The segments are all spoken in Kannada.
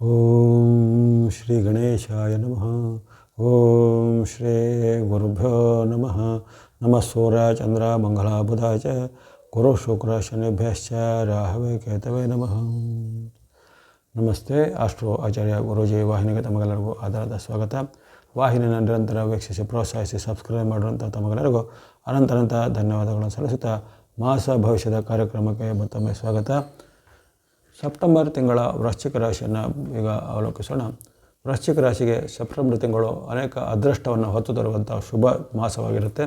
ಓಂ ಶ್ರೀ ಗಣೇಶಾಯ ನಮಃ ಓಂ ಶ್ರೀ ಗುರುಭ್ಯೋ ನಮಃ ನಮಃ ಸೂರ್ಯ ಚಂದ್ರ ಮಂಗಳ ಬುಧ ಚ ಗುರು ಶುಕ್ರ ಶನಿಭ್ಯಶ್ಚ ರಾಹವೇ ಕೇತವೇ ನಮಃ ನಮಸ್ತೆ ಅಷ್ಟು ಆಚಾರ್ಯ ಗುರೂಜಿ ವಾಹಿನಿಗೆ ತಮಗೆಲ್ಲರಿಗೂ ಆಧಾರದ ಸ್ವಾಗತ ವಾಹಿನಿಯನ್ನು ನಿರಂತರ ವೀಕ್ಷಿಸಿ ಪ್ರೋತ್ಸಾಹಿಸಿ ಸಬ್ಸ್ಕ್ರೈಬ್ ಮಾಡುವಂಥ ತಮಗೆಲ್ಲರಿಗೂ ಅನಂತನಂತ ಧನ್ಯವಾದಗಳನ್ನು ಸಲ್ಲಿಸುತ್ತಾ ಮಾಸ ಭವಿಷ್ಯದ ಕಾರ್ಯಕ್ರಮಕ್ಕೆ ಮತ್ತೊಮ್ಮೆ ಸ್ವಾಗತ ಸೆಪ್ಟೆಂಬರ್ ತಿಂಗಳ ವೃಶ್ಚಿಕ ರಾಶಿಯನ್ನು ಈಗ ಅವಲೋಕಿಸೋಣ. ವೃಶ್ಚಿಕ ರಾಶಿಗೆ ಸೆಪ್ಟೆಂಬರ್ ತಿಂಗಳು ಅನೇಕ ಅದೃಷ್ಟವನ್ನು ಹೊತ್ತು ತರುವಂಥ ಶುಭ ಮಾಸವಾಗಿರುತ್ತೆ.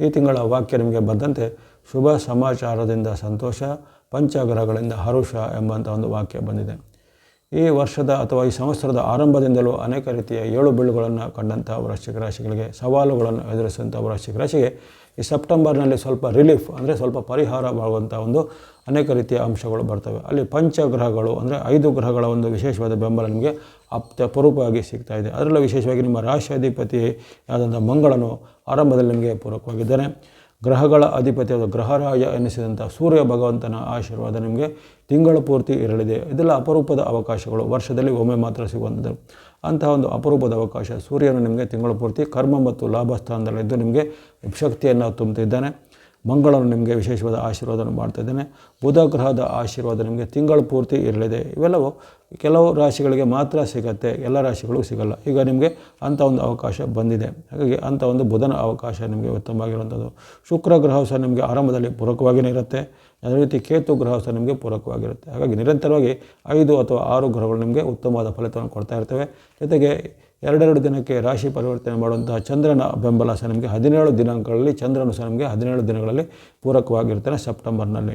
ಈ ತಿಂಗಳ ವಾಕ್ಯ ನಿಮಗೆ ಬಂದಂತೆ ಶುಭ ಸಮಾಚಾರದಿಂದ ಸಂತೋಷ, ಪಂಚಗ್ರಹಗಳಿಂದ ಹರುಷ ಎಂಬಂಥ ಒಂದು ವಾಕ್ಯ ಬಂದಿದೆ. ಈ ವರ್ಷದ ಅಥವಾ ಈ ಸಂವತ್ಸರದ ಆರಂಭದಿಂದಲೂ ಅನೇಕ ರೀತಿಯ ಏಳು ಬೀಳುಗಳನ್ನು ಕಂಡಂಥ ವೃಶ್ಚಿಕ ರಾಶಿಗಳಿಗೆ ಸವಾಲುಗಳನ್ನು ಎದುರಿಸುವಂಥ ವೃಶ್ಚಿಕ ರಾಶಿಗೆ ಈ ಸೆಪ್ಟೆಂಬರ್ನಲ್ಲಿ ಸ್ವಲ್ಪ ರಿಲೀಫ್ ಅಂದರೆ ಸ್ವಲ್ಪ ಪರಿಹಾರವಾಗುವಂಥ ಒಂದು ಅನೇಕ ರೀತಿಯ ಅಂಶಗಳು ಬರ್ತವೆ. ಅಲ್ಲಿ ಪಂಚಗ್ರಹಗಳು ಅಂದರೆ ಐದು ಗ್ರಹಗಳ ಒಂದು ವಿಶೇಷವಾದ ಬೆಂಬಲ ನಿಮಗೆ ಅಪ್ತಪೂರ್ವಕವಾಗಿ ಸಿಗ್ತಾ ಇದೆ. ಅದರಲ್ಲೂ ವಿಶೇಷವಾಗಿ ನಿಮ್ಮ ರಾಶಿಯಾಧಿಪತಿ ಆದಂಥ ಮಂಗಳನು ಆರಂಭದಲ್ಲಿ ನಿಮಗೆ ಪೂರಕವಾಗಿದ್ದಾನೆ. ಗ್ರಹಗಳ ಅಧಿಪತಿಯಾದ ಗ್ರಹರಾಜ ಎನಿಸಿದಂಥ ಸೂರ್ಯ ಭಗವಂತನ ಆಶೀರ್ವಾದ ನಿಮಗೆ ತಿಂಗಳ ಪೂರ್ತಿ ಇರಲಿದೆ. ಇದೆಲ್ಲ ಅಪರೂಪದ ಅವಕಾಶಗಳು. ವರ್ಷದಲ್ಲಿ ಒಮ್ಮೆ ಮಾತ್ರ ಸಿಗುವಂಥದ್ದು. ಅಂತಹ ಒಂದು ಅಪರೂಪದ ಅವಕಾಶ ಸೂರ್ಯನು ನಿಮಗೆ ತಿಂಗಳ ಪೂರ್ತಿ ಕರ್ಮ ಮತ್ತು ಲಾಭ ಸ್ಥಾನದಲ್ಲಿದ್ದು ನಿಮಗೆ ಶಕ್ತಿಯನ್ನು ತುಂಬುತ್ತಿದ್ದಾನೆ. ಮಂಗಳನು ನಿಮಗೆ ವಿಶೇಷವಾದ ಆಶೀರ್ವಾದವನ್ನು ಮಾಡ್ತಾ ಇದ್ದೇನೆ. ಬುಧ ಗ್ರಹದ ಆಶೀರ್ವಾದ ನಿಮಗೆ ತಿಂಗಳ ಪೂರ್ತಿ ಇರಲಿದೆ. ಇವೆಲ್ಲವೂ ಕೆಲವು ರಾಶಿಗಳಿಗೆ ಮಾತ್ರ ಸಿಗತ್ತೆ, ಎಲ್ಲ ರಾಶಿಗಳಿಗೂ ಸಿಗಲ್ಲ. ಈಗ ನಿಮಗೆ ಅಂಥ ಒಂದು ಅವಕಾಶ ಬಂದಿದೆ. ಹಾಗಾಗಿ ಅಂಥ ಒಂದು ಬುಧನ ಅವಕಾಶ ನಿಮಗೆ ಉತ್ತಮವಾಗಿರುವಂಥದ್ದು ಶುಕ್ರ ಗ್ರಹ ಸಹ ನಿಮಗೆ ಆರಂಭದಲ್ಲಿ ಪೂರಕವಾಗಿಯೇ ಇರುತ್ತೆ. ಅದೇ ರೀತಿ ಕೇತು ಗ್ರಹ ಸಹ ನಿಮಗೆ ಪೂರಕವಾಗಿರುತ್ತೆ. ಹಾಗಾಗಿ ನಿರಂತರವಾಗಿ ಐದು ಅಥವಾ ಆರು ಗ್ರಹಗಳು ನಿಮಗೆ ಉತ್ತಮವಾದ ಫಲಿತವನ್ನು ಕೊಡ್ತಾ ಇರ್ತವೆ. ಜೊತೆಗೆ ಎರಡೆರಡು ದಿನಕ್ಕೆ ರಾಶಿ ಪರಿವರ್ತನೆ ಮಾಡುವಂತಹ ಚಂದ್ರನ ಬೆಂಬಲ ಸಹ ನಮಗೆ ಹದಿನೇಳು ದಿನಾಂಕಗಳಲ್ಲಿ ಚಂದ್ರನು ಸಹ ನಮಗೆ ಹದಿನೇಳು ದಿನಗಳಲ್ಲಿ ಪೂರಕವಾಗಿರ್ತಾನೆ ಸೆಪ್ಟೆಂಬರ್ನಲ್ಲಿ.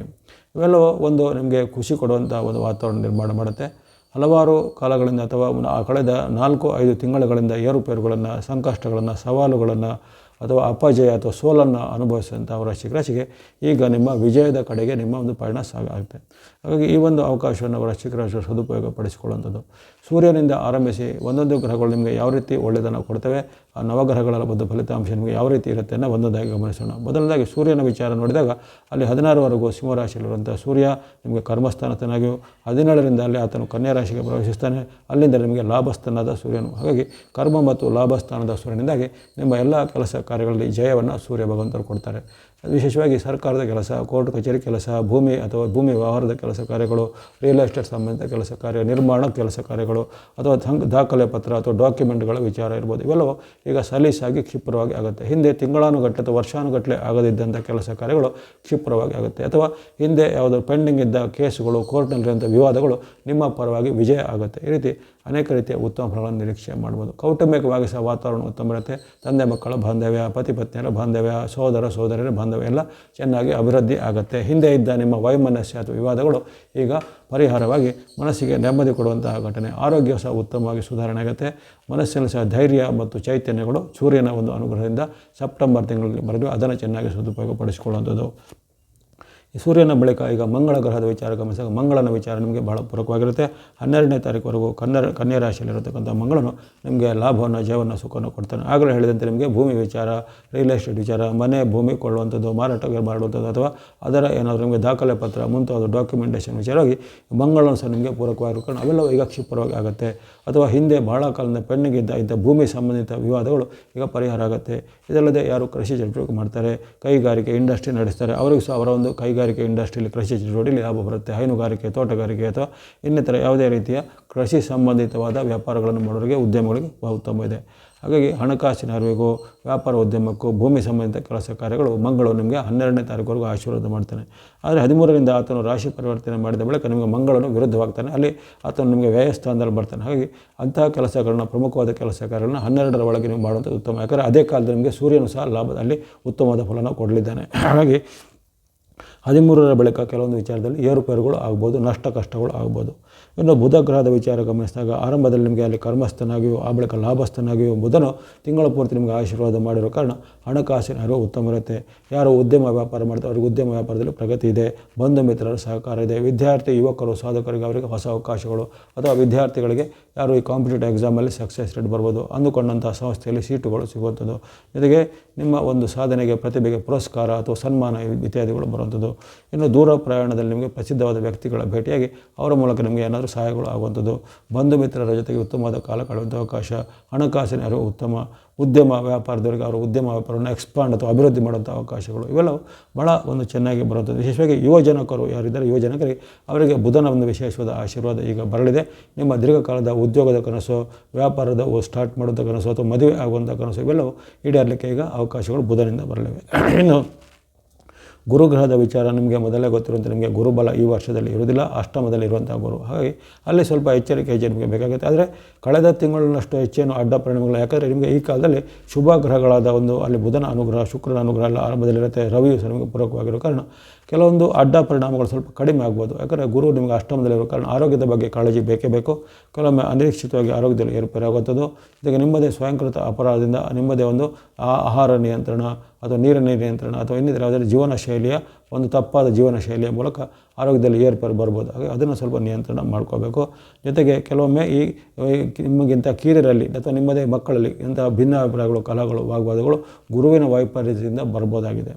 ಇವೆಲ್ಲವೂ ಒಂದು ನಿಮಗೆ ಖುಷಿ ಕೊಡುವಂಥ ಒಂದು ವಾತಾವರಣ ನಿರ್ಮಾಣ ಮಾಡುತ್ತೆ. ಹಲವಾರು ಕಾಲಗಳಿಂದ ಅಥವಾ ಕಳೆದ ನಾಲ್ಕು, ಐದು ತಿಂಗಳುಗಳಿಂದ ಏರುಪೇರುಗಳನ್ನು, ಸಂಕಷ್ಟಗಳನ್ನು, ಸವಾಲುಗಳನ್ನು ಅಥವಾ ಅಪಜಯ ಅಥವಾ ಸೋಲನ್ನು ಅನುಭವಿಸಿದಂಥ ವೃಶ್ಚಿಕ ರಾಶಿಗೆ ಈಗ ನಿಮ್ಮ ವಿಜಯದ ಕಡೆಗೆ ನಿಮ್ಮ ಒಂದು ಪಯಣ ಆಗುತ್ತೆ. ಹಾಗಾಗಿ ಈ ಒಂದು ಅವಕಾಶವನ್ನು ವೃಶ್ಚಿಕ ರಾಶಿ ಸದುಪಯೋಗ ಪಡಿಸಿಕೊಳ್ಳುವಂಥದ್ದು. ಸೂರ್ಯನಿಂದ ಆರಂಭಿಸಿ ಒಂದೊಂದು ಗ್ರಹಗಳು ನಿಮಗೆ ಯಾವ ರೀತಿ ಒಳ್ಳೆಯದನ್ನು ಕೊಡ್ತವೆ, ಆ ನವಗ್ರಹಗಳ ಒಂದು ಫಲಿತಾಂಶ ನಿಮಗೆ ಯಾವ ರೀತಿ ಇರುತ್ತೆ ಅನ್ನೋ ಒಂದೊಂದಾಗಿ ಗಮನಿಸೋಣ. ಮೊದಲನೇದಾಗಿ ಸೂರ್ಯನ ವಿಚಾರ ನೋಡಿದಾಗ ಅಲ್ಲಿ ಹದಿನಾರವರೆಗೂ ಸಿಂಹರಾಶಿಯಲ್ಲಿರುವಂಥ ಸೂರ್ಯ ನಿಮಗೆ ಕರ್ಮಸ್ಥಾನತನಾಗಿಯೂ, ಹದಿನೇಳರಿಂದ ಅಲ್ಲಿ ಆತನು ಕನ್ಯಾ ರಾಶಿಗೆ ಪ್ರವೇಶಿಸ್ತಾನೆ, ಅಲ್ಲಿಂದ ನಿಮಗೆ ಲಾಭಸ್ಥಾನದ ಸೂರ್ಯನು. ಹಾಗಾಗಿ ಕರ್ಮ ಮತ್ತು ಲಾಭಸ್ಥಾನದ ಸೂರ್ಯನಿಂದಾಗಿ ನಿಮ್ಮ ಎಲ್ಲ ಕೆಲಸ ಕಾರ್ಯಗಳಲ್ಲಿ ಜಯವನ್ನು ಸೂರ್ಯ ಭಗವಂತರು ಕೊಡ್ತಾರೆ. ವಿಶೇಷವಾಗಿ ಸರ್ಕಾರದ ಕೆಲಸ, ಕೋರ್ಟ್ ಕಚೇರಿ ಕೆಲಸ, ಭೂಮಿ ಅಥವಾ ಭೂಮಿ ವ್ಯವಹಾರದ ಕೆಲಸ ಕಾರ್ಯಗಳು ರಿಯಲ್ ಎಸ್ಟೇಟ್ ಸಂಬಂಧಿತ ಕೆಲಸ ಕಾರ್ಯ, ನಿರ್ಮಾಣ ಕೆಲಸ ಕಾರ್ಯಗಳು ಅಥವಾ ದಾಖಲೆ ಪತ್ರ ಅಥವಾ ಡಾಕ್ಯುಮೆಂಟ್ಗಳ ವಿಚಾರ ಇರ್ಬೋದು. ಇವೆಲ್ಲವೂ ಈಗ ಸಲೀಸಾಗಿ ಕ್ಷಿಪ್ರವಾಗಿ ಆಗುತ್ತೆ. ಹಿಂದೆ ತಿಂಗಳಾನುಗಟ್ಟಲೆ ಅಥವಾ ವರ್ಷಾನುಗಟ್ಟಲೆ ಆಗದಿದ್ದಂಥ ಕೆಲಸ ಕಾರ್ಯಗಳು ಕ್ಷಿಪ್ರವಾಗಿ ಆಗುತ್ತೆ. ಅಥವಾ ಹಿಂದೆ ಯಾವುದೋ ಪೆಂಡಿಂಗ್ ಇದ್ದ ಕೇಸುಗಳು, ಕೋರ್ಟ್ನಲ್ಲಿರುವಂಥ ವಿವಾದಗಳು ನಿಮ್ಮ ಪರವಾಗಿ ವಿಜಯ ಆಗುತ್ತೆ. ಈ ರೀತಿ ಅನೇಕ ರೀತಿಯ ಉತ್ತಮ ಫಲಗಳನ್ನು ನಿರೀಕ್ಷೆ ಮಾಡ್ಬೋದು. ಕೌಟುಂಬಿಕವಾಗಿ ಸಹ ವಾತಾವರಣ ಉತ್ತಮ ಇರುತ್ತೆ. ತಂದೆ ಮಕ್ಕಳ ಬಾಂಧವ್ಯ, ಪತಿ ಪತ್ನಿಯರ ಬಾಂಧವ್ಯ, ಸೋದರ, ಸೋದರಿಯರ ಬಾಂಧವ್ಯ. ಎಲ್ಲ ಚೆನ್ನಾಗಿ ಅಭಿವೃದ್ಧಿ ಆಗುತ್ತೆ. ಹಿಂದೆ ಇದ್ದ ನಿಮ್ಮ ವೈಮನಸ್ಯ ಅಥವಾ ವಿವಾದಗಳು ಈಗ ಪರಿಹಾರವಾಗಿ ಮನಸ್ಸಿಗೆ ನೆಮ್ಮದಿ ಕೊಡುವಂತಹ ಘಟನೆ. ಆರೋಗ್ಯ ಸಹ ಉತ್ತಮವಾಗಿ ಸುಧಾರಣೆ ಆಗುತ್ತೆ. ಮನಸ್ಸಿನ ಸಹ ಧೈರ್ಯ ಮತ್ತು ಚೈತನ್ಯಗಳು ಸೂರ್ಯನ ಒಂದು ಅನುಗ್ರಹದಿಂದ ಸೆಪ್ಟೆಂಬರ್ ತಿಂಗಳಲ್ಲಿ ಬರೆದು ಅದನ್ನು ಚೆನ್ನಾಗಿ ಸದುಪಯೋಗ ಪಡಿಸಿಕೊಳ್ಳುವಂಥದ್ದು ಈ ಸೂರ್ಯನ ಬಳಿಕ ಈಗ ಮಂಗಳ ಗ್ರಹದ ವಿಚಾರ ಗಮನಿಸಿದಾಗ ಮಂಗಳನ ವಿಚಾರ ನಿಮಗೆ ಬಹಳ ಪೂರಕವಾಗಿರುತ್ತೆ. ಹನ್ನೆರಡನೇ ತಾರೀಕುವರೆಗೂ ಕನ್ನಡ ಕನ್ಯಾ ರಾಶಿಯಲ್ಲಿರತಕ್ಕಂಥ ಮಂಗಳನು ನಿಮಗೆ ಲಾಭವನ್ನು ಜಯವನ್ನು ಸುಖವನ್ನು ಕೊಡ್ತಾನೆ. ಆಗಲೇ ಹೇಳಿದಂತೆ ನಿಮಗೆ ಭೂಮಿ ವಿಚಾರ ರಿಯಲ್ ಎಸ್ಟೇಟ್ ವಿಚಾರ, ಮನೆ, ಭೂಮಿ ಕೊಳ್ಳುವಂಥದ್ದು ಮಾರಾಟಕ್ಕೆ ಮಾಡುವಂಥದ್ದು ಅಥವಾ ಅದರ ಏನಾದರೂ ನಿಮಗೆ ದಾಖಲೆ ಪತ್ರ, ಮುಂತಾದ ಡಾಕ್ಯುಮೆಂಟೇಷನ್ ವಿಚಾರವಾಗಿ ಮಂಗಳನು ಸಹ ನಿಮಗೆ ಪೂರಕವಾಗಿರ್ಕೊಂಡು ಅವೆಲ್ಲವೂ ಈಗ ಕ್ಷಿಪ್ರವಾಗಿ ಆಗುತ್ತೆ. ಅಥವಾ ಹಿಂದೆ ಬಹಳ ಕಾಲದ ಪೆಣ್ಣಿಗಿದ್ದ ಇದ್ದ ಭೂಮಿ ಸಂಬಂಧಿತ ವಿವಾದಗಳು ಈಗ ಪರಿಹಾರ ಆಗುತ್ತೆ. ಇದಲ್ಲದೆ ಯಾರು ಕೃಷಿ ಚಟುವಟಿಕೆ ಮಾಡ್ತಾರೆ, ಕೈಗಾರಿಕೆ ಇಂಡಸ್ಟ್ರಿ ನಡೆಸ್ತಾರೆ, ಅವರಿಗೂ ಸಹ ಅವರ ಒಂದು ಕೈಗಾರಿಕೆ ಇಂಡಸ್ಟ್ರಿಯಲ್ಲಿ ಕೃಷಿ ಚಟುವಟಿಕೆಯಲ್ಲಿ ಲಾಭ ಬರುತ್ತೆ. ಹೈನುಗಾರಿಕೆ, ತೋಟಗಾರಿಕೆ ಅಥವಾ ಇನ್ನಿತರ ಯಾವುದೇ ರೀತಿಯ ಕೃಷಿ ಸಂಬಂಧಿತವಾದ ವ್ಯಾಪಾರಗಳನ್ನು ಮಾಡೋರಿಗೆ ಉದ್ಯಮಗಳಿಗೆ ಉತ್ತಮ ಇದೆ. ಹಾಗಾಗಿ ಹಣಕಾಸಿನ ಅರಿವಿಗೂ, ವ್ಯಾಪಾರ ಉದ್ಯಮಕ್ಕೂ ಭೂಮಿ ಸಂಬಂಧಿತ ಕೆಲಸ ಕಾರ್ಯಗಳು ಮಂಗಳು ನಿಮಗೆ ಹನ್ನೆರಡನೇ ತಾರೀಕುವರೆಗೂ ಆಶೀರ್ವಾದ ಮಾಡ್ತಾನೆ ಆದರೆ ಹದಿಮೂರರಿಂದ ಆತನು ರಾಶಿ ಪರಿವರ್ತನೆ ಮಾಡಿದ ಬಳಿಕ ನಿಮಗೆ ಮಂಗಳನು ವಿರುದ್ಧವಾಗ್ತಾನೆ ಅಲ್ಲಿ ಆತನು ನಿಮಗೆ ವ್ಯಯಸ್ಥಾನದಲ್ಲಿ ಬರ್ತಾನೆ ಹಾಗಾಗಿ ಅಂತಹ ಕೆಲಸಗಳನ್ನ, ಪ್ರಮುಖವಾದ ಕೆಲಸ ಕಾರ್ಯಗಳನ್ನ ಹನ್ನೆರಡರ ಒಳಗೆ ನೀವು ಮಾಡುವಂಥದ್ದು ಉತ್ತಮ. ಯಾಕಂದರೆ ಅದೇ ಕಾಲದಲ್ಲಿ ನಿಮಗೆ ಸೂರ್ಯನು ಸಹ ಲಾಭದಲ್ಲಿ ಉತ್ತಮವಾದ ಫಲನ ಕೊಡಲಿದ್ದಾನೆ. ಹಾಗಾಗಿ ಹದಿಮೂರರ ಬಳಿಕ ಕೆಲವೊಂದು ವಿಚಾರದಲ್ಲಿ ಏರುಪೇರುಗಳು ಆಗ್ಬೋದು, ನಷ್ಟ ಕಷ್ಟಗಳು ಆಗ್ಬೋದು. ಇನ್ನು ಬುಧ ಗ್ರಹದ ವಿಚಾರ ಗಮನಿಸಿದಾಗ ಆರಂಭದಲ್ಲಿ ನಿಮಗೆ ಅಲ್ಲಿ ಕರ್ಮಸ್ಥನಾಗಿಯೋ, ಆ ಬಳಿಕ ಲಾಭಸ್ಥನಾಗಿಯೋ ಬುಧನು ತಿಂಗಳ ಪೂರ್ತಿ ನಿಮಗೆ ಆಶೀರ್ವಾದ ಮಾಡಿರೋ ಕಾರಣ ಹಣಕಾಸಿನ ಅರಿವು ಉತ್ತಮ ಇರುತ್ತೆ. ಯಾರು ಉದ್ಯಮ ವ್ಯಾಪಾರ ಮಾಡ್ತಾರೆ ಅವ್ರಿಗೆ ಉದ್ಯಮ ವ್ಯಾಪಾರದಲ್ಲಿ ಪ್ರಗತಿ ಇದೆ, ಬಂಧು ಮಿತ್ರರ ಸಹಕಾರ ಇದೆ, ವಿದ್ಯಾರ್ಥಿ, ಯುವಕರು, ಸಾಧಕರಿಗೆ ಅವರಿಗೆ ಹೊಸ ಅವಕಾಶಗಳು ಅಥವಾ ವಿದ್ಯಾರ್ಥಿಗಳಿಗೆ ಯಾರು ಈ ಕಾಂಪಿಟೇಟಿವ್ ಎಕ್ಸಾಮಲ್ಲಿ ಸಕ್ಸಸ್ ರೇಟ್ ಬರ್ಬೋದು ಅಂದುಕೊಂಡಂಥ ಸಂಸ್ಥೆಯಲ್ಲಿ ಸೀಟುಗಳು ಸಿಗುವಂಥದ್ದು. ಜೊತೆಗೆ ನಿಮ್ಮ ಒಂದು ಸಾಧನೆಗೆ, ಪ್ರತಿಭೆಗೆ ಪುರಸ್ಕಾರ ಅಥವಾ ಸನ್ಮಾನ ಇತ್ಯಾದಿಗಳು ಬರುವಂಥದ್ದು. ಇನ್ನು ದೂರ ಪ್ರಯಾಣದಲ್ಲಿ ನಿಮಗೆ ಪ್ರಸಿದ್ಧವಾದ ವ್ಯಕ್ತಿಗಳ ಭೇಟಿಯಾಗಿ ಅವರ ಮೂಲಕ ನಿಮಗೆ ಏನಾದರೂ ಸಹಾಯಗಳು ಆಗುವಂಥದ್ದು. ಬಂಧು ಮಿತ್ರರ ಜೊತೆಗೆ ಉತ್ತಮವಾದ ಕಾಲ ಕಳೆಯುವಂಥ ಅವಕಾಶ, ಹಣಕಾಸಿನ ಅರಿವು ಉತ್ತಮ ಉದ್ಯಮ ವ್ಯಾಪಾರದವರಿಗೆ ಅವರ ಉದ್ಯಮ ವ್ಯಾಪಾರವನ್ನು ಎಕ್ಸ್ಪಾಂಡ್ ಅಥವಾ ಅಭಿವೃದ್ಧಿ ಮಾಡುವಂಥ ಅವಕಾಶಗಳು ಇವೆಲ್ಲವೂ ಭಾಳ ಒಂದು ಚೆನ್ನಾಗಿ ಬರುತ್ತದೆ ವಿಶೇಷವಾಗಿ ಯುವಜನಕರು ಯಾರಿದ್ದಾರೆ ಯುವಜನಕರಿಗೆ ಅವರಿಗೆ ಬುಧನ ಒಂದು ವಿಶೇಷವಾದ ಆಶೀರ್ವಾದ ಈಗ ಬರಲಿದೆ. ನಿಮ್ಮ ದೀರ್ಘಕಾಲದ ಉದ್ಯೋಗದ ಕನಸು, ವ್ಯಾಪಾರದ ಸ್ಟಾರ್ಟ್ ಮಾಡುವಂಥ ಕನಸು ಅಥವಾ ಮದುವೆ ಆಗುವಂಥ ಕನಸು ಇವೆಲ್ಲವೂ ಈಡೇರಲಿಕ್ಕೆ ಈಗ ಅವಕಾಶಗಳು ಬುಧನಿಂದ ಬರಲಿವೆ. ಇನ್ನು ಗುರುಗ್ರಹದ ವಿಚಾರ ನಿಮಗೆ ಮೊದಲೇ ಗೊತ್ತಿರುವಂಥ ನಿಮಗೆ ಗುರುಬಲ ಈ ವರ್ಷದಲ್ಲಿ ಇರುವುದಿಲ್ಲ, ಅಷ್ಟಮದಲ್ಲಿ ಇರುವಂಥ ಗುರು. ಹಾಗಾಗಿ ಅಲ್ಲಿ ಸ್ವಲ್ಪ ಎಚ್ಚರಿಕೆ ಹೆಜ್ಜೆ ನಿಮಗೆ ಬೇಕಾಗುತ್ತೆ. ಆದರೆ ಕಳೆದ ತಿಂಗಳಿನಷ್ಟು ಹೆಚ್ಚೇನು ಅಡ್ಡ ಪರಿಣಾಮಗಳು, ಯಾಕಂದರೆ ನಿಮಗೆ ಈ ಕಾಲದಲ್ಲಿ ಶುಭ ಗ್ರಹಗಳಾದ ಒಂದು ಅಲ್ಲಿ ಬುಧನ ಅನುಗ್ರಹ, ಶುಕ್ರನ ಅನುಗ್ರಹ ಎಲ್ಲ ಆರಂಭದಲ್ಲಿರುತ್ತೆ, ರವಿಯು ಸಹ ನಿಮಗೆ ಪೂರಕವಾಗಿರೋ ಕಾರಣ. ಕೆಲವೊಂದು ಅಡ್ಡ ಪರಿಣಾಮಗಳು ಸ್ವಲ್ಪ ಕಡಿಮೆ ಆಗ್ಬೋದು. ಯಾಕಂದರೆ ಗುರು ನಿಮಗೆ ಅಷ್ಟಮದಲ್ಲಿರೋ ಕಾರಣ ಆರೋಗ್ಯದ ಬಗ್ಗೆ ಕಾಳಜಿ ಬೇಕೇ ಬೇಕು. ಕೆಲವೊಮ್ಮೆ ಅನಿರೀಕ್ಷಿತವಾಗಿ ಆರೋಗ್ಯದಲ್ಲಿ ಏರುಪೇರು ಆಗುತ್ತದೆ ಇದಕ್ಕೆ ನಿಮ್ಮದೇ ಸ್ವಯಂಕೃತ ಅಪರಾಧದಿಂದ ನಿಮ್ಮದೇ ಒಂದು ಆಹಾರ ನಿಯಂತ್ರಣ ಅಥವಾ ನೀರಿನ ನಿಯಂತ್ರಣ ಅಥವಾ ಇನ್ನಿತರ ಯಾವುದಾದ್ರೂ ಜೀವನ ಶೈಲಿಯ ಒಂದು ತಪ್ಪಾದ ಜೀವನ ಶೈಲಿಯ ಮೂಲಕ ಆರೋಗ್ಯದಲ್ಲಿ ಏರ್ಪೇರು ಬರ್ಬೋದು. ಹಾಗೆ ಅದನ್ನು ಸ್ವಲ್ಪ ನಿಯಂತ್ರಣ ಮಾಡ್ಕೋಬೇಕು. ಜೊತೆಗೆ ಕೆಲವೊಮ್ಮೆ ಈ ನಿಮಗಿಂತ ಕಿರಿಯರಲ್ಲಿ ಅಥವಾ ನಿಮ್ಮದೇ ಮಕ್ಕಳಲ್ಲಿ ಇಂತಹ ಭಿನ್ನಾಭಿಪ್ರಾಯಗಳು, ಕಲಹಗಳು, ವಾಗ್ವಾದಗಳು ಗುರುವಿನ ವೈಪರೀತ್ಯದಿಂದ ಬರ್ಬೋದಾಗಿದೆ.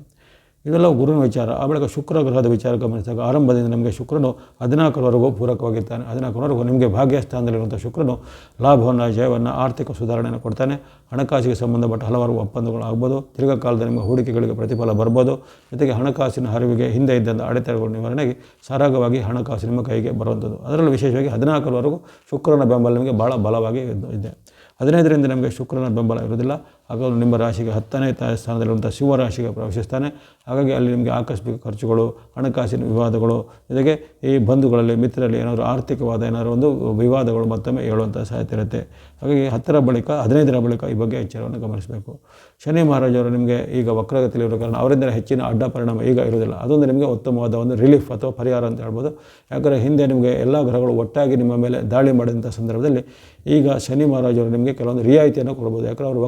ಇದೆಲ್ಲ ಗುರುವಿನ ವಿಚಾರ. ಆ ಬಳಿಕ ಶುಕ್ರ ಗ್ರಹದ ವಿಚಾರ ಗಮನಿಸಿದಾಗ ಆರಂಭದಿಂದ ನಮಗೆ ಶುಕ್ರನು ಹದಿನಾಲ್ಕರವರೆಗೂ ಪೂರಕವಾಗಿರ್ತಾನೆ. ಹದಿನಾಲ್ಕರವರೆಗೂ ನಿಮಗೆ ಭಾಗ್ಯಸ್ಥಾನದಲ್ಲಿರುವಂಥ ಶುಕ್ರನು ಲಾಭವನ್ನು, ಜಯವನ್ನು, ಆರ್ಥಿಕ ಸುಧಾರಣೆಯನ್ನು ಕೊಡ್ತಾನೆ. ಹಣಕಾಸಿಗೆ ಸಂಬಂಧಪಟ್ಟ ಹಲವಾರು ಒಪ್ಪಂದಗಳು ಆಗ್ಬೋದು ದೀರ್ಘಕಾಲದ ನಿಮ್ಮ ಹೂಡಿಕೆಗಳಿಗೆ ಪ್ರತಿಫಲ ಬರ್ಬೋದು. ಜೊತೆಗೆ ಹಣಕಾಸಿನ ಹರಿವಿಗೆ ಹಿಂದೆ ಇದ್ದಂಥ ಅಡೆತಡೆಗಳ ನಿವಾರಣೆಗೆ ಸರಾಗವಾಗಿ ಹಣಕಾಸು ನಿಮ್ಮ ಕೈಗೆ ಬರುವಂಥದ್ದು. ಅದರಲ್ಲೂ ವಿಶೇಷವಾಗಿ ಹದಿನಾಲ್ಕರವರೆಗೂ ಶುಕ್ರನ ಬೆಂಬಲ ನಿಮಗೆ ಭಾಳ ಬಲವಾಗಿ ಇದೆ. ಹದಿನೈದರಿಂದ ನಮಗೆ ಶುಕ್ರನ ಬೆಂಬಲ ಇರುವುದಿಲ್ಲ. ಹಾಗಾಗಿ ನಿಮ್ಮ ರಾಶಿಗೆ ಹತ್ತನೇ ತಾಯ ಸ್ಥಾನದಲ್ಲಿರುವಂಥ ಶಿವರಾಶಿಗೆ ಪ್ರವೇಶಿಸ್ತಾನೆ. ಹಾಗಾಗಿ ಅಲ್ಲಿ ನಿಮಗೆ ಆಕಸ್ಮಿಕ ಖರ್ಚುಗಳು, ಹಣಕಾಸಿನ ವಿವಾದಗಳು, ಜೊತೆಗೆ ಈ ಬಂಧುಗಳಲ್ಲಿ, ಮಿತ್ರರಲ್ಲಿ ಏನಾದರೂ ಆರ್ಥಿಕವಾದ ಏನಾದರೂ ಒಂದು ವಿವಾದಗಳು ಮತ್ತೊಮ್ಮೆ ಹೇಳುವಂಥ ಸಾಧ್ಯತೆ ಇರುತ್ತೆ. ಹಾಗಾಗಿ ಹತ್ತರ ಬಳಿಕ, ಹದಿನೈದರ ಬಳಿಕ ಈ ಬಗ್ಗೆ ಎಚ್ಚರವನ್ನು ಗಮನಿಸಬೇಕು. ಶನಿ ಮಹಾರಾಜವರು ನಿಮಗೆ ಈಗ ವಕ್ರಗತಿಯಲ್ಲಿರೋ ಕಾರಣ ಅವರಿಂದ ಹೆಚ್ಚಿನ ಅಡ್ಡ ಪರಿಣಾಮ ಈಗ ಇರೋದಿಲ್ಲ ಅದೊಂದು ನಿಮಗೆ ಉತ್ತಮವಾದ ಒಂದು ರಿಲೀಫ್ ಅಥವಾ ಪರಿಹಾರ ಅಂತ ಹೇಳ್ಬೋದು. ಯಾಕಂದರೆ ಹಿಂದೆ ನಿಮಗೆ ಎಲ್ಲ ಗ್ರಹಗಳು ಒಟ್ಟಾಗಿ ನಿಮ್ಮ ಮೇಲೆ ದಾಳಿ ಮಾಡಿದಂಥ ಸಂದರ್ಭದಲ್ಲಿ ಈಗ ಶನಿ ಮಹಾರಾಜವರು ನಿಮಗೆ ಕೆಲವೊಂದು ರಿಯಾಯಿತಿಯನ್ನು ಕೊಡ್ಬೋದು. ಯಾಕಂದರೆ ಅವರು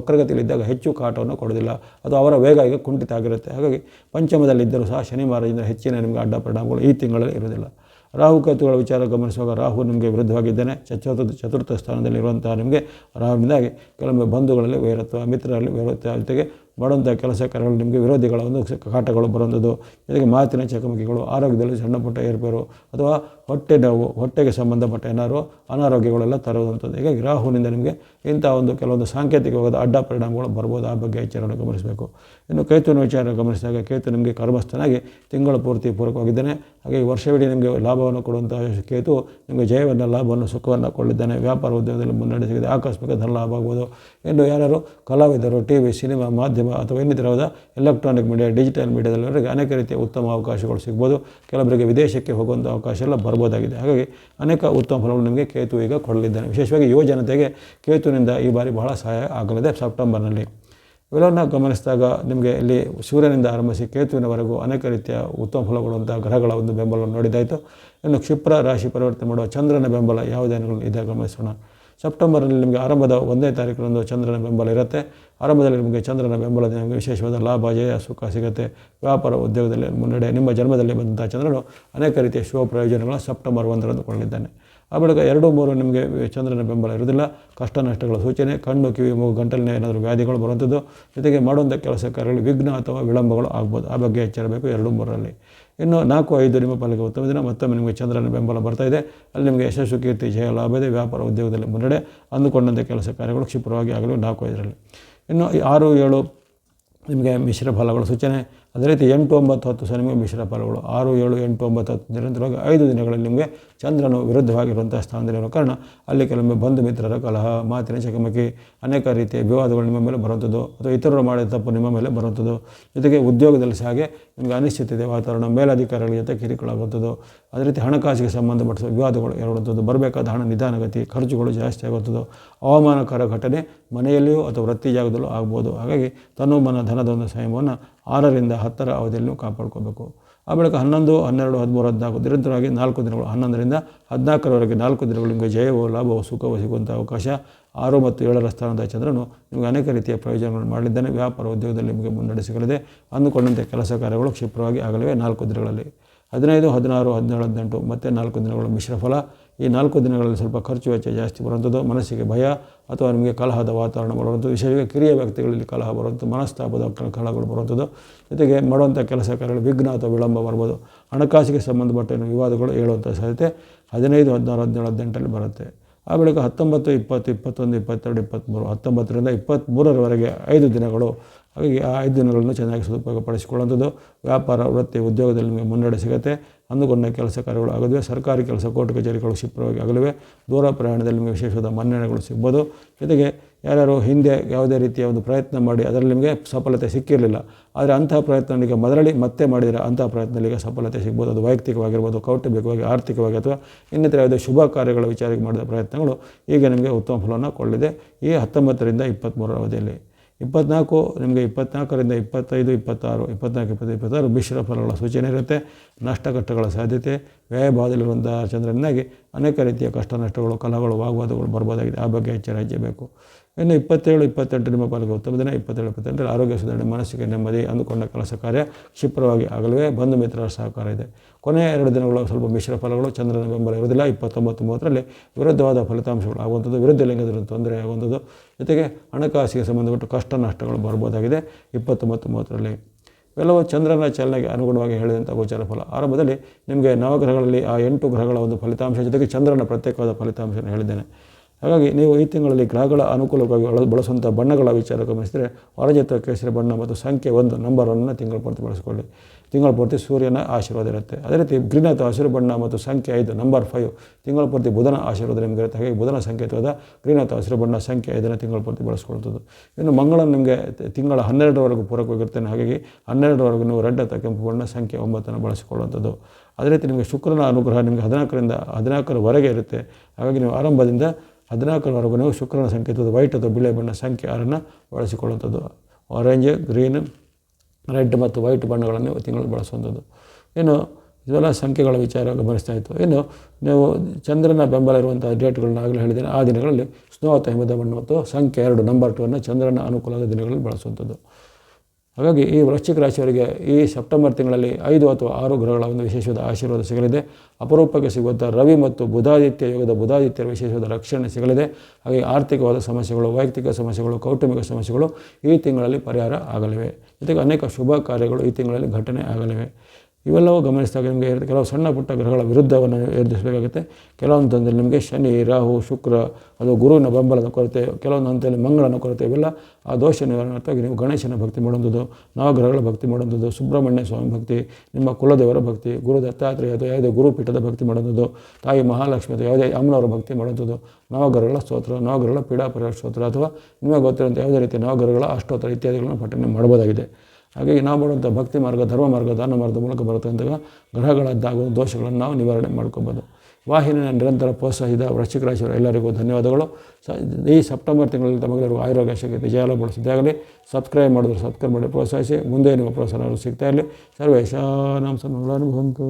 ವಕ್ರಗತಿಯಲ್ಲಿದ್ದಾಗ ಹೆಚ್ಚು ಕಾಟವನ್ನು ಕೊಡೋದಿಲ್ಲ ಅದು ಅವರ ವೇಗ ಈಗ ಕುಂಠಿತ ಆಗಿರುತ್ತೆ. ಹಾಗಾಗಿ ಪಂಚಮದಲ್ಲಿದ್ದರೂ ಸಹ ಶನಿ ಮಹಾರಾಜಿಂದ ಹೆಚ್ಚಿನ ನಿಮಗೆ ಅಡ್ಡ ಪರಿಣಾಮಗಳು ಈ ತಿಂಗಳಲ್ಲಿ ಇರೋದಿಲ್ಲ ರಾಹುಕೇತುಗಳ ವಿಚಾರ ಗಮನಿಸುವಾಗ ರಾಹು ನಿಮಗೆ ವಿರುದ್ಧವಾಗಿದ್ದಾನೆ. ಚತುರ್ಥ ಚತುರ್ಥ ಸ್ಥಾನದಲ್ಲಿರುವಂತಹ ನಿಮಗೆ ರಾಹುವಿನಿಂದಾಗಿ ಕೆಲವೊಮ್ಮೆ ಬಂಧುಗಳಲ್ಲಿ ವೈರತ್ವ, ಮಿತ್ರರಲ್ಲಿ ವೈರತ್ವ ಜೊತೆಗೆ ಮಾಡುವಂಥ ಕೆಲಸ ಕಾರ್ಯಗಳು ನಿಮಗೆ ವಿರೋಧಿಗಳ ಒಂದು ಕಾಟಗಳು ಬರುವಂಥದ್ದು. ಜೊತೆಗೆ ಮಾತಿನ ಚಕಮಕಿಗಳು, ಆರೋಗ್ಯದಲ್ಲಿ ಸಣ್ಣ ಪುಟ್ಟ ಏರ್ಪೇರು ಅಥವಾ ಹೊಟ್ಟೆ ನೋವು, ಹೊಟ್ಟೆಗೆ ಸಂಬಂಧಪಟ್ಟ ಏನಾದ್ರು ಅನಾರೋಗ್ಯಗಳೆಲ್ಲ ತರುವಂಥದ್ದು. ಹೀಗಾಗಿ ರಾಹುವಿನಿಂದ ನಿಮಗೆ ಇಂಥ ಒಂದು ಕೆಲವೊಂದು ಸಾಂಕೇತಿಕವಾದ ಅಡ್ಡ ಪರಿಣಾಮಗಳು ಬರ್ಬೋದು. ಆ ಬಗ್ಗೆ ಎಚ್ಚರವನ್ನು ಗಮನಿಸಬೇಕು. ಇನ್ನು ಕೇತುವಿನ ವಿಚಾರ ಗಮನಿಸಿದಾಗ ಕೇತು ನಿಮಗೆ ಕರ್ಮಸ್ಥನಾಗಿ ತಿಂಗಳ ಪೂರ್ತಿ ಪೂರಕವಾಗಿದ್ದಾನೆ. ಹಾಗೆ ಈ ವರ್ಷವಿಡೀ ನಿಮಗೆ ಲಾಭವನ್ನು ಕೊಡುವಂಥ ಕೇತು ನಿಮಗೆ ಜಯವನ್ನು, ಲಾಭವನ್ನು, ಸುಖವನ್ನು ಕೊಳ್ಳಿದ್ದಾನೆ ವ್ಯಾಪಾರ ಉದ್ಯಮದಲ್ಲಿ ಮುನ್ನಡೆ ಸಿಗಿದೆ ಆಕಸ್ಮಿಕ ಧನ ಲಾಭ ಆಗ್ಬೋದು. ಇನ್ನು ಯಾರು ಕಲಾವಿದರು, ಟಿ ವಿ, ಸಿನಿಮಾ ಮಾಧ್ಯಮ ಅಥವಾ ಇನ್ನಿತರವಾದ ಎಲೆಕ್ಟ್ರಾನಿಕ್ ಮೀಡಿಯಾ ಡಿಜಿಟಲ್ ಮೀಡಿಯಾದಲ್ಲಿವರೆಗೆ ಅನೇಕ ರೀತಿಯ ಉತ್ತಮ ಅವಕಾಶಗಳು ಸಿಗ್ಬೋದು. ಕೆಲವರಿಗೆ ವಿದೇಶಕ್ಕೆ ಹೋಗುವಂಥ ಅವಕಾಶ ಎಲ್ಲ ಬರ್ಬೋದಾಗಿದೆ. ಹಾಗಾಗಿ ಅನೇಕ ಉತ್ತಮ ಫಲಗಳು ನಿಮಗೆ ಕೇತು ಈಗ ಕೊಡಲಿದ್ದಾನೆ. ವಿಶೇಷವಾಗಿ ಯುವ ಜನತೆಗೆ ಕೇತುವಿನಿಂದ ಈ ಬಾರಿ ಬಹಳ ಸಹಾಯ ಆಗಲಿದೆ ಸೆಪ್ಟೆಂಬರ್ನಲ್ಲಿ. ಇವೆಲ್ಲವನ್ನು ಗಮನಿಸಿದಾಗ ನಿಮಗೆ ಇಲ್ಲಿ ಸೂರ್ಯನಿಂದ ಆರಂಭಿಸಿ ಕೇತುವಿನವರೆಗೂ ಅನೇಕ ರೀತಿಯ ಉತ್ತಮ ಫಲಗೊಳ್ಳುವಂಥ ಗ್ರಹಗಳ ಒಂದು ಬೆಂಬಲವನ್ನು ನೋಡಿದಾಯಿತು ಇನ್ನು ಕ್ಷಿಪ್ರ ರಾಶಿ ಪರಿವರ್ತನೆ ಮಾಡುವ ಚಂದ್ರನ ಬೆಂಬಲ ಯಾವುದೇ ಇದೆ, ಗಮನಿಸೋಣ. ಸೆಪ್ಟೆಂಬರಲ್ಲಿ ನಿಮಗೆ ಆರಂಭದ ಒಂದನೇ ತಾರೀಕಿನಂದು ಚಂದ್ರನ ಬೆಂಬಲ ಇರುತ್ತೆ. ಆರಂಭದಲ್ಲಿ ನಿಮಗೆ ಚಂದ್ರನ ಬೆಂಬಲದಿಂದ ನಿಮಗೆ ವಿಶೇಷವಾದ ಲಾಭ, ಜಯ, ಸುಖ ಸಿಗುತ್ತೆ. ವ್ಯಾಪಾರ ಉದ್ಯೋಗದಲ್ಲಿ ಮುನ್ನಡೆ, ನಿಮ್ಮ ಜನ್ಮದಲ್ಲಿ ಬಂದಂಥ ಚಂದ್ರನು ಅನೇಕ ರೀತಿಯ ಶುಭ ಪ್ರಯೋಜನಗಳ ಸೆಪ್ಟೆಂಬರ್ ಒಂದರಂದು ಕೊಳ್ಳಿದ್ದಾನೆ ಆ ಬಳಿಕ ಎರಡು ಮೂರು ನಿಮಗೆ ಚಂದ್ರನ ಬೆಂಬಲ ಇರುವುದಿಲ್ಲ. ಕಷ್ಟ ನಷ್ಟಗಳ ಸೂಚನೆ, ಕಣ್ಣು, ಕಿವಿ, ಮೂಗು, ಗಂಟಲಿನ ಏನಾದರೂ ವ್ಯಾಧಿಗಳು ಬರುವಂಥದ್ದು, ಜೊತೆಗೆ ಮಾಡುವಂಥ ಕೆಲಸ ಕಾರ್ಯಗಳು, ವಿಘ್ನ ಅಥವಾ ವಿಳಂಬಗಳು ಆಗ್ಬೋದು. ಆ ಬಗ್ಗೆ ಎಚ್ಚರಬೇಕು ಎರಡು ಮೂರರಲ್ಲಿ. ಇನ್ನು ನಾಲ್ಕು ಐದು ನಿಮ್ಮ ಪಾಲಿಗೆ ಉತ್ತಮ ದಿನ. ಮತ್ತೊಮ್ಮೆ ನಿಮಗೆ ಚಂದ್ರನ ಬೆಂಬಲ ಬರ್ತಾ ಇದೆ. ಅಲ್ಲಿ ನಿಮಗೆ ಯಶಸ್ಸು, ಕೀರ್ತಿ, ಜಯ, ಲಾಭ ಇದೆ. ವ್ಯಾಪಾರ ಉದ್ಯೋಗದಲ್ಲಿ ಮುನ್ನಡೆ ಅಂದುಕೊಂಡಂಥ ಕೆಲಸ ಕಾರ್ಯಗಳು ಕ್ಷಿಪ್ರವಾಗಿ ಆಗಲು ನಾಲ್ಕು ಐದರಲ್ಲಿ. ಇನ್ನು ಆರು, ಏಳು ನಿಮಗೆ ಮಿಶ್ರ ಫಲಗಳ ಸೂಚನೆ. ಅದೇ ರೀತಿ ಎಂಟು, ಒಂಬತ್ತು, ಹತ್ತು ಸಹ ನಿಮಗೆ ಮಿಶ್ರ ಫಲಗಳು. ಆರು, ಏಳು, ಎಂಟು, ಒಂಬತ್ತು, ಹತ್ತು, ನಿರಂತರವಾಗಿ ಐದು ದಿನಗಳಲ್ಲಿ ನಿಮಗೆ ಚಂದ್ರನು ವಿರುದ್ಧವಾಗಿರುವಂಥ ಸ್ಥಾನದಲ್ಲಿರುವ ಕಾರಣ ಅಲ್ಲಿ ಕೆಲವೊಮ್ಮೆ ಬಂಧು ಮಿತ್ರರ ಕಲಹ, ಮಾತಿನ ಚಕಮಕಿ, ಅನೇಕ ರೀತಿಯ ವಿವಾದಗಳು ನಿಮ್ಮ ಮೇಲೆ ಬರುವಂಥದ್ದು ಅಥವಾ ಇತರರು ಮಾಡಿದ ತಪ್ಪು ನಿಮ್ಮ ಮೇಲೆ ಬರುವಂಥದ್ದು. ಜೊತೆಗೆ ಉದ್ಯೋಗದಲ್ಲಿ ಸಹ ಹಾಗೆ ನಿಮಗೆ ಅನಿಶ್ಚಿತತೆ ವಾತಾವರಣ ಮೇಲಧಿಕಾರಿಗಳ ಜೊತೆ ಕಿರಿಕುಳ ಅದೇ ರೀತಿ ಹಣಕಾಸಿಗೆ ಸಂಬಂಧಪಟ್ಟ ವಿವಾದಗಳು ಏರುವಂಥದ್ದು ಬರಬೇಕಾದ ಹಣ ನಿಧಾನಗತಿ, ಖರ್ಚುಗಳು ಜಾಸ್ತಿ ಆಗುವಂಥದ್ದು, ಅವಮಾನಕರ ಘಟನೆ ಮನೆಯಲ್ಲಿಯೂ ಅಥವಾ ವೃತ್ತಿ ಜಾಗದಲ್ಲೂ ಆಗ್ಬೋದು. ಹಾಗಾಗಿ ತನು ಮನ ಧನದ ಒಂದು ಸಂಯಮವನ್ನು ಆರರಿಂದ ಹತ್ತರ ಅವಧಿಯಲ್ಲಿ ಕಾಪಾಡ್ಕೋಬೇಕು. ಆ ಬಳಿಕ ಹನ್ನೊಂದು, ಹನ್ನೆರಡು, ಹದಿಮೂರು, ಹದಿನಾಲ್ಕು ನಿರಂತರವಾಗಿ ನಾಲ್ಕು ದಿನಗಳು, ಹನ್ನೊಂದರಿಂದ ಹದಿನಾಲ್ಕರವರೆಗೆ ನಾಲ್ಕು ದಿನಗಳು ನಿಮಗೆ ಜಯವೋ ಲಾಭವೋ ಸುಖವೋ ಸಿಗುವಂಥ ಅವಕಾಶ, ಆರು ಮತ್ತು ಏಳರ ಸ್ಥಾನದ ಚಂದ್ರನು ನಿಮಗೆ ಅನೇಕ ರೀತಿಯ ಪ್ರಯೋಜನಗಳನ್ನು ಮಾಡಲಿದ್ದಾನೆ ವ್ಯಾಪಾರ ಉದ್ಯೋಗದಲ್ಲಿ ನಿಮಗೆ ಮುನ್ನಡೆ ಸಿಗಲಿದೆ ಅಂದುಕೊಂಡಂತೆ ಕೆಲಸ ಕಾರ್ಯಗಳು ಕ್ಷಿಪ್ರವಾಗಿ ಆಗಲಿವೆ. ನಾಲ್ಕು ದಿನಗಳಲ್ಲಿ ಹದಿನೈದು, ಹದಿನಾರು, ಹದಿನೇಳು, ಹದಿನೆಂಟು, ಮತ್ತು ನಾಲ್ಕು ದಿನಗಳ ಮಿಶ್ರ ಫಲ ಈ ನಾಲ್ಕು ದಿನಗಳಲ್ಲಿ ಸ್ವಲ್ಪ ಖರ್ಚು ವೆಚ್ಚ ಜಾಸ್ತಿ ಬರುವಂಥದ್ದು, ಮನಸ್ಸಿಗೆ ಭಯ ಅಥವಾ ನಿಮಗೆ ಕಲಹದ ವಾತಾವರಣ ಬರುವಂಥದ್ದು ವಿಶೇಷವಾಗಿ ಕಿರಿಯ ವ್ಯಕ್ತಿಗಳಲ್ಲಿ ಕಲಹ ಬರುವಂಥದ್ದು, ಮನಸ್ತಾಪದ ಕಲಹಗಳು ಬರುವಂಥದ್ದು, ಜೊತೆಗೆ ಮಾಡುವಂಥ ಕೆಲಸ ಕಾರ್ಯಗಳು, ವಿಘ್ನ ಅಥವಾ ವಿಳಂಬ ಬರ್ಬೋದು. ಹಣಕಾಸಿಗೆ ಸಂಬಂಧಪಟ್ಟ ವಿವಾದಗಳು ಹೇಳುವಂಥ ಸಾಧ್ಯತೆ ಹದಿನೈದು, ಹದಿನಾರು ಹದಿನೇಳು ಹದಿನೆಂಟರಲ್ಲಿ ಬರುತ್ತೆ. ಆ ಬಳಿಕ ಹತ್ತೊಂಬತ್ತು, ಇಪ್ಪತ್ತು, ಇಪ್ಪತ್ತೊಂದು, ಇಪ್ಪತ್ತೆರಡು, ಇಪ್ಪತ್ತ್ಮೂರು, ಹತ್ತೊಂಬತ್ತರಿಂದ ಇಪ್ಪತ್ತ್ಮೂರರವರೆಗೆ ಐದು ದಿನಗಳು. ಹಾಗಾಗಿ ಆ ಐದು ದಿನಗಳನ್ನು ಚೆನ್ನಾಗಿ ಸದುಪಯೋಗಪಡಿಸಿಕೊಳ್ಳುವಂಥದ್ದು. ವ್ಯಾಪಾರ, ವೃತ್ತಿ, ಉದ್ಯೋಗದಲ್ಲಿ ನಿಮಗೆ ಮುನ್ನಡೆ ಸಿಗುತ್ತೆ. ಅಂದುಕೊಂಡ ಕೆಲಸ ಕಾರ್ಯಗಳು ಆಗಲಿವೆ ಸರ್ಕಾರಿ ಕೆಲಸ ಕೋರ್ಟ್ ಕಚೇರಿಗಳು ಕ್ಷಿಪ್ರವಾಗಿ ಆಗಲಿವೆ. ದೂರ ಪ್ರಯಾಣದಲ್ಲಿ ನಿಮಗೆ ವಿಶೇಷವಾದ ಮನ್ನಣೆಗಳು ಸಿಗ್ಬೋದು. ಜೊತೆಗೆ ಯಾರ್ಯಾರು ಹಿಂದೆ ಯಾವುದೇ ರೀತಿಯ ಒಂದು ಪ್ರಯತ್ನ ಮಾಡಿ ಅದರಲ್ಲಿ ನಿಮಗೆ ಸಫಲತೆ ಸಿಕ್ಕಿರಲಿಲ್ಲ. ಆದರೆ ಅಂತಹ ಪ್ರಯತ್ನ ಮೊದಲಲ್ಲಿ ಮೊದಲಡಿ ಮತ್ತೆ ಮಾಡಿದರೆ ಅಂತಹ ಪ್ರಯತ್ನಗಳಿಗೆ ಸಫಲತೆ ಸಿಗ್ಬೋದು. ಅದು ವೈಯಕ್ತಿಕವಾಗಿರ್ಬೋದು, ಕೌಟುಂಬಿಕವಾಗಿ, ಆರ್ಥಿಕವಾಗಿ ಅಥವಾ ಇನ್ನಿತರ ಯಾವುದೇ ಶುಭ ಕಾರ್ಯಗಳ ವಿಚಾರಕ್ಕೆ ಮಾಡಿದ ಪ್ರಯತ್ನಗಳು ಈಗ ನಿಮಗೆ ಉತ್ತಮ ಫಲವನ್ನು ಕೊಳ್ಳಿದೆ ಈ ಹತ್ತೊಂಬತ್ತರಿಂದ ಇಪ್ಪತ್ತ್ಮೂರರ ಅವಧಿಯಲ್ಲಿ ಇಪ್ಪತ್ನಾಲ್ಕು, ನಿಮಗೆ ಇಪ್ಪತ್ನಾಲ್ಕರಿಂದ ಇಪ್ಪತ್ತೈದು, ಇಪ್ಪತ್ತಾರು, ಇಪ್ಪತ್ನಾಲ್ಕು ಇಪ್ಪತ್ತು ಇಪ್ಪತ್ತಾರು ಮಿಶ್ರ ಫಲಗಳ ಸೂಚನೆ ಇರುತ್ತೆ. ನಷ್ಟ ಕಷ್ಟಗಳ ಸಾಧ್ಯತೆ ವ್ಯಯಭಾವದಲ್ಲಿರುವಂಥ ಚಂದ್ರನಿಂದಾಗಿ ಅನೇಕ ರೀತಿಯ ಕಷ್ಟ ನಷ್ಟಗಳು, ಕಲಹಗಳು, ವಾಗ್ವಾದಗಳು ಬರ್ಬೋದಾಗಿದೆ. ಆ ಬಗ್ಗೆ ಎಚ್ಚರ ಹೆಜ್ಜೆಬೇಕು ಇನ್ನು ಇಪ್ಪತ್ತೇಳು, ಇಪ್ಪತ್ತೆಂಟು ನಿಮ್ಮ ಪಾಲಿಗೆ ಉತ್ತಮ ದಿನ, ಇಪ್ಪತ್ತೇಳು, ಇಪ್ಪತ್ತೆಂಟರಲ್ಲಿ ಆರೋಗ್ಯ ಸುಧಾರಣೆ, ಮಾನಸಿಕ ನೆಮ್ಮದಿ, ಅಂದುಕೊಂಡ ಕೆಲಸ ಕಾರ್ಯ ಕ್ಷಿಪ್ರವಾಗಿ ಆಗಲವೇ. ಬಂಧು ಮಿತ್ರರ ಸಹಕಾರ ಇದೆ. ಕೊನೆಯ ಎರಡು ದಿನಗಳು ಸ್ವಲ್ಪ ಮಿಶ್ರ ಫಲಗಳು. ಚಂದ್ರನ ಬೆಂಬಲ ಇರುವುದಿಲ್ಲ, ಇಪ್ಪತ್ತೊಂಬತ್ತು, ಮೂವತ್ತರಲ್ಲಿ ವಿರುದ್ಧವಾದ ಫಲಿತಾಂಶಗಳು ಆಗುವಂಥದ್ದು. ವಿರುದ್ಧ ಲಿಂಗದಲ್ಲಿ ತೊಂದರೆ ಆಗುವಂಥದ್ದು. ಜೊತೆಗೆ ಹಣಕಾಸಿಗೆ ಸಂಬಂಧಪಟ್ಟು ಕಷ್ಟ ನಷ್ಟಗಳು ಬರ್ಬೋದಾಗಿದೆ ಇಪ್ಪತ್ತೊಂಬತ್ತು, ಮೂವತ್ತರಲ್ಲಿ ಇವೆಲ್ಲವೂ ಚಂದ್ರನ ಚಲನೆಗೆ ಅನುಗುಣವಾಗಿ ಹೇಳಿದಂಥ ಗೋಚರ ಫಲ. ಆರಂಭದಲ್ಲಿ ನಿಮಗೆ ನವಗ್ರಹಗಳಲ್ಲಿ ಆ ಎಂಟು ಗ್ರಹಗಳ ಒಂದು ಫಲಿತಾಂಶ, ಜೊತೆಗೆ ಚಂದ್ರನ ಪ್ರತ್ಯೇಕವಾದ ಫಲಿತಾಂಶವನ್ನು ಹೇಳಿದ್ದೇನೆ. ಹಾಗಾಗಿ ನೀವು ಈ ತಿಂಗಳಲ್ಲಿ ಗ್ರಹಗಳ ಅನುಕೂಲವಾಗಿ ಒಳ ಬಳಸುವಂಥ ಬಣ್ಣಗಳ ವಿಚಾರ ಗಮನಿಸಿದರೆ ಹೊರಜಿತ ಕೇಸರಿ ಬಣ್ಣ ಮತ್ತು ಸಂಖ್ಯೆ ಒಂದು ನಂಬರ್ ಒನ್ನ ತಿಂಗಳ ಪೂರ್ತಿ ಬಳಸಿಕೊಳ್ಳಿ. ತಿಂಗಳ ಪೂರ್ತಿ ಸೂರ್ಯನ ಆಶೀರ್ವಾದ ಇರುತ್ತೆ. ಅದೇ ರೀತಿ ಗ್ರೀನ್ ಅಥವಾ ಹಸಿರು ಬಣ್ಣ ಮತ್ತು ಸಂಖ್ಯೆ ಐದು, ನಂಬರ್ ಫೈವ್ ತಿಂಗಳ ಪೂರ್ತಿ ಬುಧನ ಆಶೀರ್ವಾದ ನಿಮಗೆ ಇರುತ್ತೆ. ಹಾಗೆ ಬುಧನ ಸಂಕೇತವಾದ ಗ್ರೀನ್ ಅಥವಾ ಹಸಿರು ಬಣ್ಣ ಸಂಖ್ಯೆ ಐದನ್ನು ತಿಂಗಳ ಪೂರ್ತಿ ಬಳಸ್ಕೊಳ್ತದ್ದು ಇನ್ನು ಮಂಗಳ ನಿಮಗೆ ತಿಂಗಳ ಹನ್ನೆರಡರವರೆಗೂ ಪೂರಕವಾಗಿರ್ತೇನೆ ಹಾಗಾಗಿ ಹನ್ನೆರಡರವರೆಗೂ ನೀವು ರೆಡ್ ಅಥವಾ ಕೆಂಪು ಬಣ್ಣ ಸಂಖ್ಯೆ ಒಂಬತ್ತನ್ನು ಬಳಸಿಕೊಳ್ಳುವಂಥದ್ದು. ಅದೇ ರೀತಿ ನಿಮಗೆ ಶುಕ್ರನ ಅನುಗ್ರಹ ನಿಮಗೆ ಹದಿನಾಲ್ಕರಿಂದ ಹದಿನಾಲ್ಕರವರೆಗೆ ಇರುತ್ತೆ. ಹಾಗಾಗಿ ನೀವು ಆರಂಭದಿಂದ ಹದಿನಾಲ್ಕರವರೆಗೂ ಶುಕ್ರನ ಸಂಕೇತದ ವೈಟ್ ಅಥವಾ ಬಿಳೆ ಬಣ್ಣ ಸಂಖ್ಯೆ ಆರನ್ನು ಬಳಸಿಕೊಳ್ಳುವಂಥದ್ದು. ಆರೆಂಜ್ ಗ್ರೀನ್ ರೆಡ್ ಮತ್ತು ವೈಟ್ ಬಣ್ಣಗಳನ್ನು ತಿಂಗಳು ಬಳಸುವಂಥದ್ದು. ಏನು ಇವೆಲ್ಲ ಸಂಖ್ಯೆಗಳ ವಿಚಾರ ಗಮನಿಸ್ತಾ ಇತ್ತು. ಇನ್ನು ನೀವು ಚಂದ್ರನ ಬೆಂಬಲ ಇರುವಂಥ ಡೇಟ್ಗಳನ್ನ ಆಗಲೇ ಹೇಳಿದ್ದೇನೆ. ಆ ದಿನಗಳಲ್ಲಿ ಸ್ನೋ ಅಥವಾ ಹಿಮದ ಬಣ್ಣ ಮತ್ತು ಸಂಖ್ಯೆ ಎರಡು ನಂಬರ್ ಟೂವನ್ನು ಚಂದ್ರನ ಅನುಕೂಲದ ದಿನಗಳಲ್ಲಿ ಬಳಸುವಂಥದ್ದು. ಹಾಗಾಗಿ ಈ ವೃಶ್ಚಿಕ ರಾಶಿಯವರಿಗೆ ಈ ಸೆಪ್ಟೆಂಬರ್ ತಿಂಗಳಲ್ಲಿ ಐದು ಅಥವಾ ಆರು ಗ್ರಹಗಳ ಒಂದು ವಿಶೇಷವಾದ ಆಶೀರ್ವಾದ ಸಿಗಲಿದೆ. ಅಪರೂಪಕ್ಕೆ ಸಿಗುವಂಥ ರವಿ ಮತ್ತು ಬುಧಾದಿತ್ಯ ಯೋಗದ ಬುಧಾದಿತ್ಯರ ವಿಶೇಷವಾದ ರಕ್ಷಣೆ ಸಿಗಲಿದೆ. ಹಾಗೆ ಆರ್ಥಿಕವಾದ ಸಮಸ್ಯೆಗಳು, ವೈಯಕ್ತಿಕ ಸಮಸ್ಯೆಗಳು, ಕೌಟುಂಬಿಕ ಸಮಸ್ಯೆಗಳು ಈ ತಿಂಗಳಲ್ಲಿ ಪರಿಹಾರ ಆಗಲಿವೆ. ಜೊತೆಗೆ ಅನೇಕ ಶುಭ ಕಾರ್ಯಗಳು ಈ ತಿಂಗಳಲ್ಲಿ ಘಟನೆ ಆಗಲಿವೆ. ಇವೆಲ್ಲವೂ ಗಮನಿಸಿದಾಗ ನಿಮಗೆ ಕೆಲವು ಸಣ್ಣ ಪುಟ್ಟ ಗ್ರಹಗಳ ವಿರುದ್ಧವನ್ನು ಎದುರಿಸಬೇಕಾಗುತ್ತೆ ಕೆಲವೊಂದು ಹಂತದಲ್ಲಿ ನಿಮಗೆ ಶನಿ, ರಾಹು, ಶುಕ್ರ, ಅದು ಗುರುವಿನ ಬೆಂಬಲದ ಕೊರತೆ ಕೆಲವೊಂದು ಹಂತದಲ್ಲಿ ಮಂಗಳನ ಕೊರತೆ, ಇವೆಲ್ಲ ಆ ದೋಷ ನಿವಾರಣಾರ್ಥವಾಗಿ ನೀವು ಗಣೇಶನ ಭಕ್ತಿ ಮಾಡುವಂಥದ್ದು, ನವಗ್ರಹಗಳ ಭಕ್ತಿ ಮಾಡುವಂಥದ್ದು, ಸುಬ್ರಹ್ಮಣ್ಯ ಸ್ವಾಮಿ ಭಕ್ತಿ, ನಿಮ್ಮ ಕುಲದೇವರ ಭಕ್ತಿ, ಗುರು ದತ್ತಾತ್ರೇಯ ಅಥವಾ ಯಾವುದೇ ಗುರುಪೀಠದ ಭಕ್ತಿ ಮಾಡುವಂಥದ್ದು, ತಾಯಿ ಮಹಾಲಕ್ಷ್ಮಿ ಅಥವಾ ಯಾವುದೇ ಅಮ್ಮನವರ ಭಕ್ತಿ ಮಾಡುವಂಥದ್ದು, ನವಗ್ರಹಗಳ ಸ್ತೋತ್ರ, ನವಗ್ರಹಗಳ ಪೀಡಾಪರ ಸ್ತೋತ್ರ ಅಥವಾ ನಿಮಗೆ ಗೊತ್ತಿರುವಂಥ ಯಾವುದೇ ರೀತಿಯ ನವಗ್ರಹಗಳ ಅಷ್ಟೋತ್ತರ ಇತ್ಯಾದಿಗಳನ್ನು ಪಠನೆ ಮಾಡಬಹುದಾಗಿದೆ. ಹಾಗಾಗಿ ನಾವು ಮಾಡುವಂಥ ಭಕ್ತಿ ಮಾರ್ಗ, ಧರ್ಮ ಮಾರ್ಗ, ದಾನ ಮಾರ್ಗದ ಮೂಲಕ ಬರತಕ್ಕಂಥ ಗ್ರಹಗಳದ್ದಾಗುವ ದೋಷಗಳನ್ನು ನಾವು ನಿವಾರಣೆ ಮಾಡ್ಕೊಬೋದು. ವಾಹಿನಿಯ ನಿರಂತರ ಪ್ರೋತ್ಸಾಹಿಸಿದ ವೃಶ್ಚಿಕ ರಾಶಿಯವರು ಎಲ್ಲರಿಗೂ ಧನ್ಯವಾದಗಳು. ಈ ಸೆಪ್ಟೆಂಬರ್ ತಿಂಗಳಲ್ಲಿ ತಮಗೆಲ್ಲರಿಗೂ ಆರೋಗ್ಯ ಶಕ್ತಿ ಜಯಾಲ ಬಳಸಿದ್ದಾಗಲಿ ಸಬ್ಸ್ಕ್ರೈಬ್ ಮಾಡಿದ್ರೆ ಸಬ್ಸ್ಕ್ರೈಬ್ ಮಾಡಿ ಪ್ರೋತ್ಸಾಹಿಸಿ, ಮುಂದೆ ನಿಮ್ಮ ಪ್ರೋತ್ಸಾಹ ಸಿಗ್ತಾ ಇರಲಿ. ಸರ್ವೇಶಾನಾಂ ಸನ್ಮಂಗಳಾನುಭವಂತು